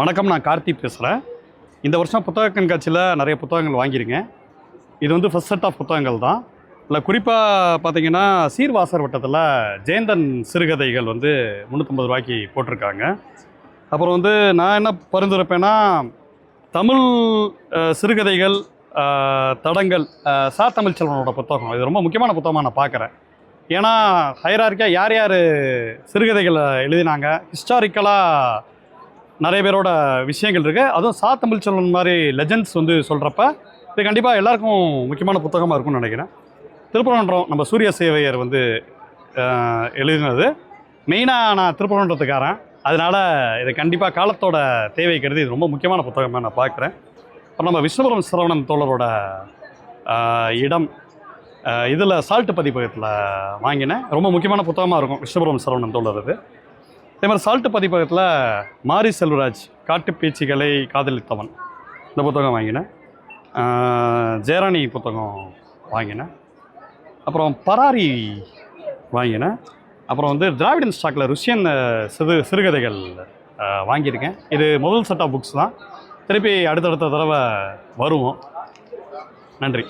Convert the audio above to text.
வணக்கம் நான் கார்த்திக் பேசுகிறேன் இந்த வருஷம் புத்தக கண்காட்சியில் நிறைய புத்தகங்கள் வாங்கியிருக்கேன். இது வந்து ஃபஸ்ட் செட் ஆஃப் புத்தகங்கள் தான். இல்லை குறிப்பாக பார்த்தீங்கன்னா சீர்வாசர் வட்டத்தில் ஜெயந்தன் சிறுகதைகள் வந்து முந்நூற்றம்பது ரூபாய்க்கு போட்டிருக்காங்க. அப்புறம் வந்து நான் என்ன பரிந்துரைப்பேன்னா தமிழ் சிறுகதைகள் தடங்கள் சா தமிழ் செல்வனோட புத்தகம். இது ரொம்ப முக்கியமான புத்தகமாக நான் பார்க்குறேன் ஏன்னா ஹைரார்க்கியாக யார் யார் சிறுகதைகளை எழுதினாங்க? ஹிஸ்டாரிக்கலாக நிறைய பேரோட விஷயங்கள் இருக்குது அதுவும் சா தமிழ் செல்வன் மாதிரி லெஜண்ட்ஸ் வந்து சொல்கிறப்ப இது கண்டிப்பாக எல்லாருக்கும் முக்கியமான புத்தகமாக இருக்கும்னு நினைக்கிறேன். திருப்பரங்குன்றம் நம்ம சூரிய சேவையர் வந்து எழுதினது. மெயினாக நான் திருப்பரங்குன்றத்துக்காரன் அதனால் இது கண்டிப்பாக காலத்தோட தேவை கருதி இது ரொம்ப முக்கியமான புத்தகமாக நான் பார்க்குறேன். அப்புறம் நம்ம விஷ்ணுபுரம் சரவணன் தோழரோட இடம் இதில் சால்ட்டு பதிப்பகத்தில் வாங்கினேன். ரொம்ப முக்கியமான புத்தகமாக இருக்கும் விஷ்ணுபுரம் சரவணன் தோழர் இது அதே மாதிரி சால்ட்டு பதிப்பகத்தில் மாரி செல்வராஜ் காட்டுப் பேச்சுகளை காதலித்தவன். இந்த புத்தகம் வாங்கினேன். ஜெயராணி புத்தகம் வாங்கினேன். அப்புறம் பராரி வாங்கினேன். அப்புறம் வந்து திராவிடன் ஸ்டாக்கில் ருஷியன் சிறு சிறுகதைகள் வாங்கியிருக்கேன். இது முதல் செட் ஆஃப் புக்ஸ் தான். திருப்பி அடுத்தடுத்த தடவை வருவோம். நன்றி.